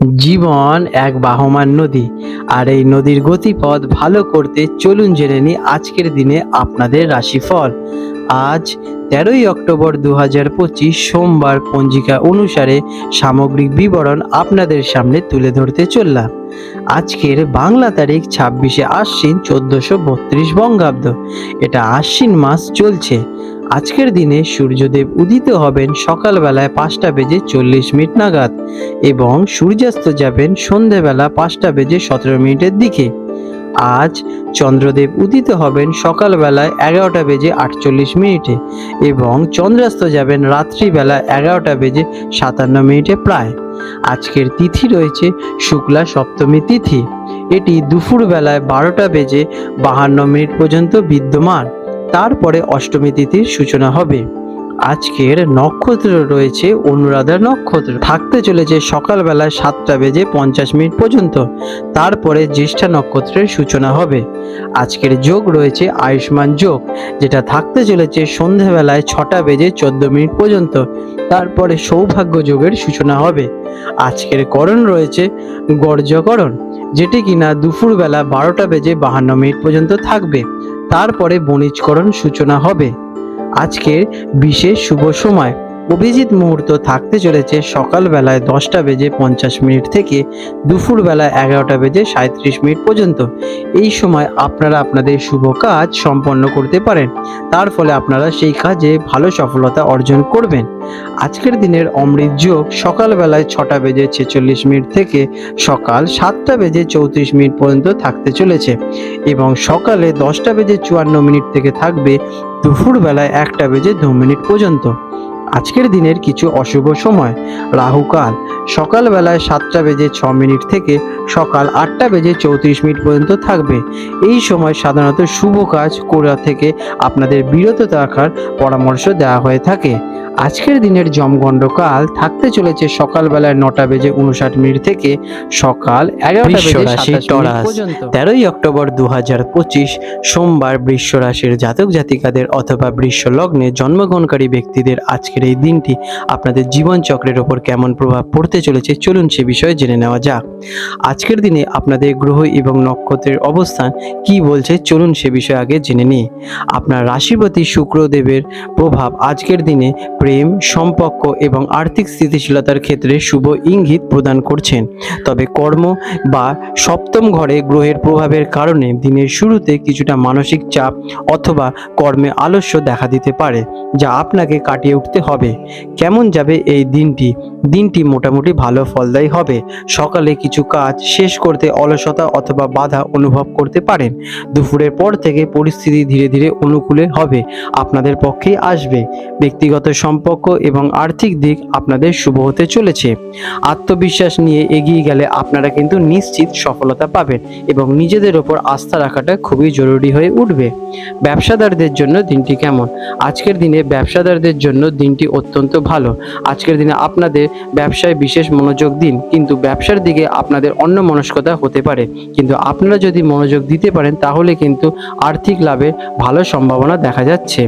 জীবন এক বাহমান নদী, আর এই নদীর গতিপথ ভালো করতে চলুন জেনে নিই আজকের দিনে আপনাদের রাশিফল। আজ তেরোই অক্টোবর দু হাজার পঁচিশ সোমবার পঞ্জিকা অনুসারে সামগ্রিক বিবরণ আপনাদের সামনে তুলে ধরতে চললাম। আজকের বাংলা তারিখ ছাব্বিশে আশ্বিন চোদ্দশো বত্রিশ বঙ্গাব্দ। এটা আশ্বিন মাস চলছে। আজকের দিনে সূর্যদেব উদিত হবেন সকালবেলায় পাঁচটা বেজে চল্লিশ মিনিট নাগাদ এবং সূর্যাস্ত যাবেন সন্ধেবেলা পাঁচটা বেজে সতেরো মিনিটের দিকে। আজ চন্দ্রদেব উদিত হবেন সকালবেলায় এগারোটা বেজে আটচল্লিশ মিনিটে এবং চন্দ্রাস্ত যাবেন রাত্রিবেলা এগারোটা বেজে সাতান্ন মিনিটে প্রায়। আজকের তিথি রয়েছে শুক্লা সপ্তমী তিথি। এটি দুপুরবেলায় বারোটা বেজে বাহান্ন মিনিট পর্যন্ত বিদ্যমান। তারপরে অষ্টমী তিথির সূচনা হবে। আজকের নক্ষত্র রয়েছে অনুরাধা নক্ষত্র। থাকতে চলেছে সকালবেলায় সাতটা বেজে পঞ্চাশ মিনিট পর্যন্ত। তারপরে জ্যেষ্ঠা নক্ষত্রের সূচনা হবে। আজকের যোগ রয়েছে আয়ুষ্মান যোগ, যেটা থাকতে চলেছে সন্ধেবেলায় ছটা বেজে চোদ্দ মিনিট পর্যন্ত। তারপরে সৌভাগ্য যোগের সূচনা হবে। আজকের করণ রয়েছে গর্জকরণ, যেটি কিনা দুপুরবেলা বারোটা বেজে বাহান্ন মিনিট পর্যন্ত থাকবে। তারপরে বণিজকরণ সূচনা হবে। আজকের বিশেষ শুভ সময়। অভিজিৎ মুহূর্ত থাকতে চলেছে সকালবেলায় দশটা বেজে পঞ্চাশ মিনিট থেকে দুপুরবেলা এগারোটা বেজে সাঁত্রিশ মিনিট পর্যন্ত। এই সময় আপনারা আপনাদের শুভ কাজ সম্পন্ন করতে পারেন। তার ফলে আপনারা সেই কাজে ভালো সফলতা অর্জন করবেন। আজকের দিনের অমৃত যোগ সকালবেলায় ছটা বেজে ছেচল্লিশ মিনিট থেকে সকাল সাতটা বেজে চৌত্রিশ মিনিট পর্যন্ত থাকতে চলেছে এবং সকালে দশটা বেজে চুয়ান্ন মিনিট থেকে থাকবে দুপুরবেলায় একটা বেজে দু মিনিট পর্যন্ত। আজকের দিনের কিছু অশুভ সময়। রাহুকাল, সকালবেলায় সাতটা বেজে ছ মিনিট থেকে সকাল আটটা বেজে চৌত্রিশ মিনিট পর্যন্ত থাকবে। এই সময় সাধারণত শুভ কাজ করা থেকে আপনাদের বিরত রাখার পরামর্শ দেওয়া হয়ে থাকে। আজকের দিনের জমগণ্ডকাল থাকতে চলেছে সকালবেলায় নটা বেজে উনষাট মিনিট থেকে সকাল এগারোটা বেজে। পর্যন্ত। তেরোই অক্টোবর দু হাজার পঁচিশ সোমবার বৃষ রাশির জাতক জাতিকাদের অথবা বৃষ লগ্নে জন্মগ্রহণকারী ব্যক্তিদের আজকের এই দিনটি আপনাদের জীবন চক্রের ওপর কেমন প্রভাব পড়তে চলেছে চলুন সে বিষয়ে জেনে নেওয়া যাক। আজকের দিনে আপনাদের গ্রহ এবং নক্ষত্রের অবস্থান কি বলছে চলুন সে বিষয়ে আগে জেনে নিই। আপনার রাশিপতি শুক্রদেবের প্রভাব আজকের দিনে প্রেম, সম্পর্ক এবং আর্থিক স্থিতিশীলতার ক্ষেত্রে শুভ ইঙ্গিত প্রদান করছেন। তবে কর্ম বা সপ্তম ঘরে গ্রহের প্রভাবের কারণে দিনের শুরুতে কিছুটা মানসিক চাপ অথবা কর্মে আলস্য দেখা দিতে পারে, যা আপনাকে কাটিয়ে উঠতে হবে। কেমন যাবে এই দিনটি? দিনটি মোটামুটি ভালো ফলদায়ী হবে। সকালে কিছু কাজ শেষ করতে অলসতা অথবা বাধা অনুভব করতে পারেন। দুপুরের পর থেকে পরিস্থিতি ধীরে ধীরে অনুকূলে হবে। আপনাদের পক্ষেই আসবে। ব্যক্তিগত সম্পর্ক এবং আর্থিক দিক আপনাদের শুভ হতে চলেছে। আত্মবিশ্বাস নিয়ে এগিয়ে গেলে আপনারা কিন্তু নিশ্চিত সফলতা পাবেন এবং নিজেদের ওপর আস্থা রাখাটা খুবই জরুরি হয়ে উঠবে। ব্যবসাদারদের জন্য দিনটি কেমন? আজকের দিনে ব্যবসাদারদের জন্য দিনটি অত্যন্ত ভালো। আজকের দিনে আপনাদের ব্যবসায় বিশেষ মনোযোগ দিন, কিন্তু ব্যবসার দিকে আপনাদের অন্য মনস্কতা হতে পারে। কিন্তু আপনারা যদি মনোযোগ দিতে পারেন, তাহলে কিন্তু আর্থিক লাভের ভালো সম্ভাবনা দেখা যাচ্ছে।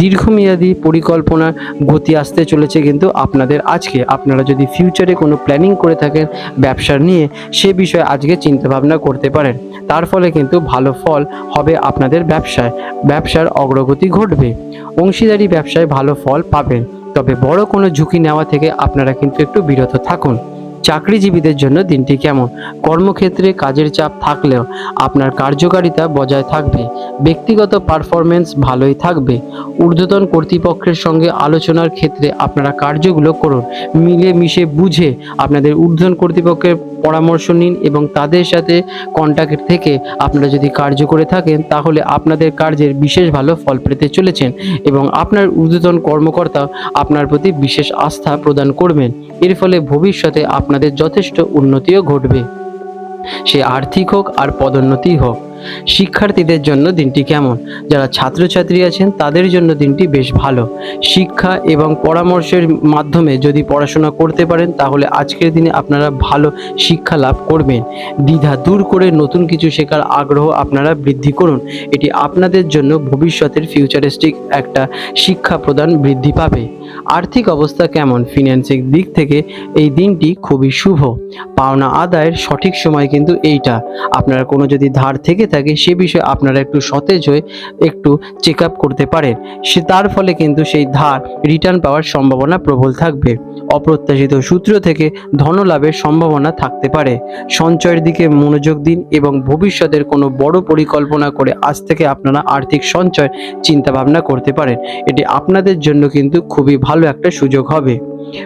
দীর্ঘমেয়াদী পরিকল্পনা গতি আসতে চলেছে কিন্তু আপনাদের আজকে। আপনারা যদি ফিউচারে কোনো প্ল্যানিং করে থাকেন ব্যবসা নিয়ে, সে বিষয়ে আজকে চিন্তাভাবনা করতে পারেন। তার ফলে কিন্তু ভালো ফল হবে আপনাদের ব্যবসায়। ব্যবসার অগ্রগতি ঘটবে। অংশীদারি ব্যবসায় ভালো ফল পাবেন। তবে বড় কোনো ঝুঁকি নেওয়া থেকে আপনারা কিন্তু একটু বিরত থাকুন। চাকরিজীবীদের জন্য দিনটি কেমন? কর্মক্ষেত্রে কাজের চাপ থাকলেও আপনার কার্যকারিতা বজায় থাকবে, ব্যক্তিগত পারফরমেন্স ভালোই থাকবে। ঊর্ধ্বতন কর্তৃপক্ষের সঙ্গে আলোচনার ক্ষেত্রে আপনারা কার্যগুলো করুন। মিলে মিশে বুঝে আপনাদের ঊর্ধ্বতন কর্তৃপক্ষের পরামর্শ নিন এবং তাদের সাথে কন্ট্যাক্ট থেকে আপনারা যদি কার্য করে থাকেন, তাহলে আপনাদের কার্যের বিশেষ ভালো ফল পেতে চলেছেন এবং আপনার ঊর্ধ্বতন কর্মকর্তা আপনার প্রতি বিশেষ আস্থা প্রদান করবেন। এর ফলে ভবিষ্যতে আপনাদের যথেষ্ট উন্নতিও ঘটবে। সে আর্থিক হোক আর পদোন্নতি হোক। শিক্ষার্থীদের জন্য দিনটি কেমন? যারা ছাত্রছাত্রী আছেন, তাদের জন্য দিনটি বেশ ভালো। শিক্ষা এবং পরামর্শের মাধ্যমে যদি পড়াশোনা করতে পারেন, তাহলে আজকের দিনে আপনারা ভালো শিক্ষা লাভ করবেন। দ্বিধা দূর করে নতুন কিছু শেখার আগ্রহ আপনারা বৃদ্ধি করুন। এটি আপনাদের জন্য ভবিষ্যতের ফিউচারিস্টিক একটা শিক্ষা প্রদান বৃদ্ধি পাবে। আর্থিক অবস্থা কেমন? ফিন্যান্সিক দিক থেকে এই দিনটি খুবই শুভ। পাওনা আদায়ের সঠিক সময় কিন্তু এইটা। আপনার কোনো যদি ধার থেকে থাকে, সে বিষয়ে আপনারা একটু সতেজ হয়ে একটু চেক আপ করতে পারেন। সে তার ফলে কিন্তু সেই ধার রিটার্ন পাওয়ার সম্ভাবনা প্রবল থাকবে। অপ্রত্যাশিত সূত্র থেকে ধনলাভের সম্ভাবনা থাকতে পারে। সঞ্চয়ের দিকে মনোযোগ দিন এবং ভবিষ্যতের কোনো বড় পরিকল্পনা করে আজ থেকে আপনারা আর্থিক সঞ্চয় চিন্তা ভাবনা করতে পারেন। এটি আপনাদের জন্য কিন্তু খুবই ভালো একটা সুযোগ হবে।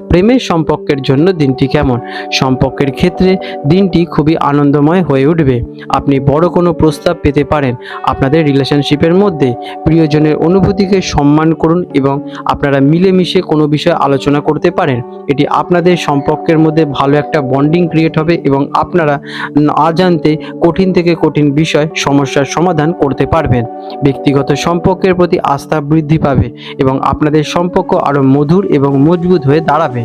প্রেমের সম্পর্কের জন্য দিনটি কেমন? সম্পর্কের ক্ষেত্রে দিনটি খুবই আনন্দময় হয়ে উঠবে। আপনি বড় কোনো প্রস্তাব পেতে পারেন আপনাদের রিলেশনশিপের মধ্যে। প্রিয়জনের অনুভূতিকে সম্মান করুন এবং আপনারা মিলেমিশে কোনো বিষয়ে আলোচনা করতে পারেন। এটি আপনাদের সম্পর্কের মধ্যে ভালো একটা বন্ডিং ক্রিয়েট হবে এবং আপনারা না জানতে কঠিন থেকে কঠিন বিষয়, সমস্যার সমাধান করতে পারবেন। ব্যক্তিগত সম্পর্কের প্রতি আস্থা বৃদ্ধি পাবে এবং আপনাদের সম্পর্ক আরও মধুর এবং মজবুত হয়ে দাঁড়াবে।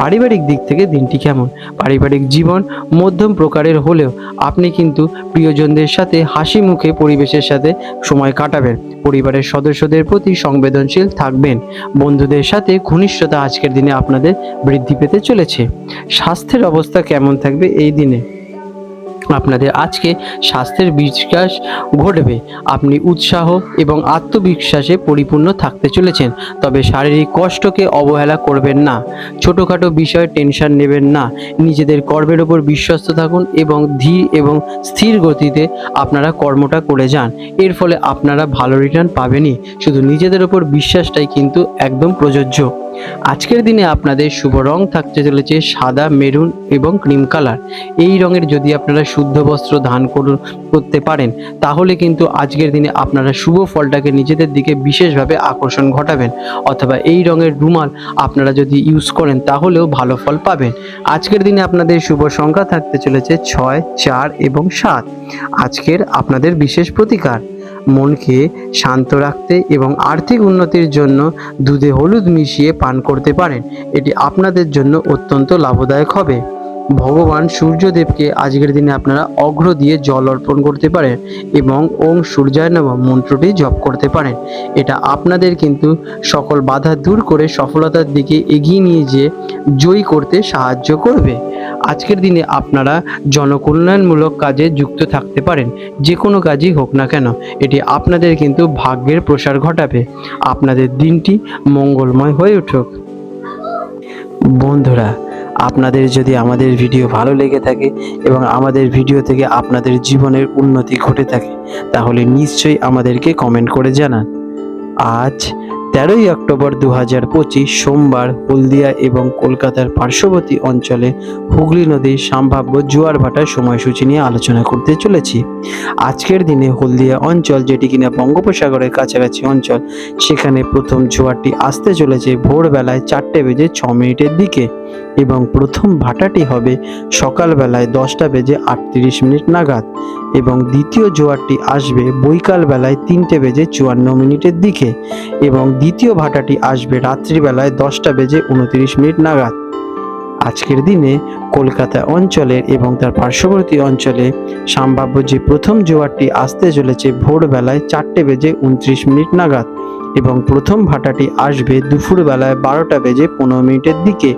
পারিবারিক দিক থেকে দিনটি কেমন? পারিবারিক জীবন মধ্যম প্রকারের হলেও আপনি কিন্তু প্রিয়জনদের সাথে হাসি মুখে পরিবেশের সাথে সময় কাটাবেন। পরিবারের সদস্যদের প্রতি সংবেদনশীল থাকবেন। বন্ধুদের সাথে ঘনিষ্ঠতা আজকের দিনে আপনাদের বৃদ্ধি পেতে চলেছে। স্বাস্থ্যের অবস্থা কেমন থাকবে এই দিনে? আপনাদের আজকে স্বাস্থ্যের বিকাশ ঘটবে। আপনি উৎসাহ এবং আত্মবিশ্বাসে পরিপূর্ণ থাকতে চলেছেন, তবে শারীরিক কষ্টকে অবহেলা করবেন না। ছোটোখাটো বিষয়ে টেনশন নেবেন না। নিজেদের কর্মের ওপর বিশ্বস্ত থাকুন এবং ধীর এবং স্থির গতিতে আপনারা কর্মটা করে যান। এর ফলে আপনারা ভালো রিটার্ন পাবেনই। শুধু নিজেদের ওপর বিশ্বাসটাই কিন্তু একদম প্রযোজ্য। আজকের দিনে আপনাদের শুভ রং থাকতে চলেছে সাদা, মেরুন এবং ক্রিম কালার। এই রঙের যদি আপনারা শুদ্ধ বস্ত্র করুন, করতে পারেন, তাহলে কিন্তু আজকের দিনে আপনারা শুভ ফলটাকে নিজেদের দিকে বিশেষভাবে আকর্ষণ ঘটাবেন। অথবা এই রঙের রুমাল আপনারা যদি ইউজ করেন, তাহলেও ভালো ফল পাবেন। আজকের দিনে আপনাদের শুভ সংখ্যা থাকতে চলেছে ছয়, চার এবং সাত। আজকের আপনাদের বিশেষ প্রতিকার, মনকে শান্ত রাখতে এবং আর্থিক উন্নতির জন্য দুধে হলুদ মিশিয়ে পান করতে পারেন। এটি আপনাদের জন্য অত্যন্ত লাভদায়ক হবে। ভগবান সূর্যদেবকে আজকের দিনে আপনারা অগ্র দিয়ে জল অর্পণ করতে পারেন এবং ওং সূর্যায় নম মন্ত্রটি জপ করতে পারেন। এটা আপনাদের কিন্তু সকল বাধা দূর করে সফলতার দিকে এগিয়ে নিয়ে যেয়ে জয়ী করতে সাহায্য করবে। আজকের দিনে আপনারা জনকল্যাণমূলক কাজে যুক্ত থাকতে পারেন, যে কোনো কাজই হোক না কেন, এটি আপনাদের কিন্তু ভাগ্যের প্রসার ঘটাবে। আপনাদের দিনটি মঙ্গলময় হয়ে উঠুক। বন্ধুরা আপনাদের যদি আমাদের ভিডিও ভালো লেগে থাকে এবং আমাদের ভিডিও থেকে আপনাদের জীবনের উন্নতি ঘটে থাকে, তাহলে নিশ্চয়ই আমাদেরকে কমেন্ট করে জানান। আজ তেরোই অক্টোবর দু হাজার পঁচিশ সোমবার হলদিয়া এবং কলকাতার পার্শ্ববর্তী অঞ্চলে হুগলি নদীর সম্ভাব্য জোয়ার ভাটার সময়সূচি নিয়ে আলোচনা করতে চলেছি। আজকের দিনে হলদিয়া অঞ্চল, যেটি কিনা বঙ্গোপসাগরের কাছাকাছি অঞ্চল, সেখানে প্রথম জোয়ারটি আসতে চলেছে ভোরবেলায় চারটে বেজে ছ মিনিটের দিকে এবং প্রথম ভাটাটি হবে সকালবেলায় দশটা বেজে আটত্রিশ মিনিট নাগাদ এবং দ্বিতীয় জোয়ারটি আসবে বৈকাল বেলায় তিনটে বেজে চুয়ান্ন মিনিটের দিকে এবং দ্বিতীয় ভাটাটি আসবে রাত্রিবেলায় দশটা বেজে উনত্রিশ মিনিট নাগাদ। আজকের দিনে কলকাতা অঞ্চলের এবং তার পার্শ্ববর্তী অঞ্চলে সম্ভাব্য যে প্রথম জোয়ারটি আসতে চলেছে ভোরবেলায় চারটে বেজে উনত্রিশ মিনিট নাগাদ এবং প্রথম ভাটাটি আসবে দুপুরবেলায় বারোটা বেজে পনেরো মিনিটের দিকে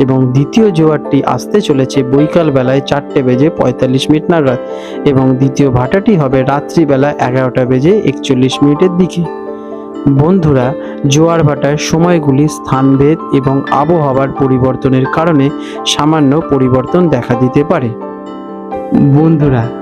এবং দ্বিতীয় জোয়ারটি আসতে চলেছে বৈকাল বেলায় চারটে বেজে পঁয়তাল্লিশ মিনিট নাগাদ এবং দ্বিতীয় ভাটাটি হবে রাত্রিবেলা এগারোটা বেজে একচল্লিশ মিনিটের দিকে। বন্ধুরা, জোয়ার ভাটার সময়গুলি স্থানভেদ এবং আবহাওয়ার পরিবর্তনের কারণে সামান্য পরিবর্তন দেখা দিতে পারে। বন্ধুরা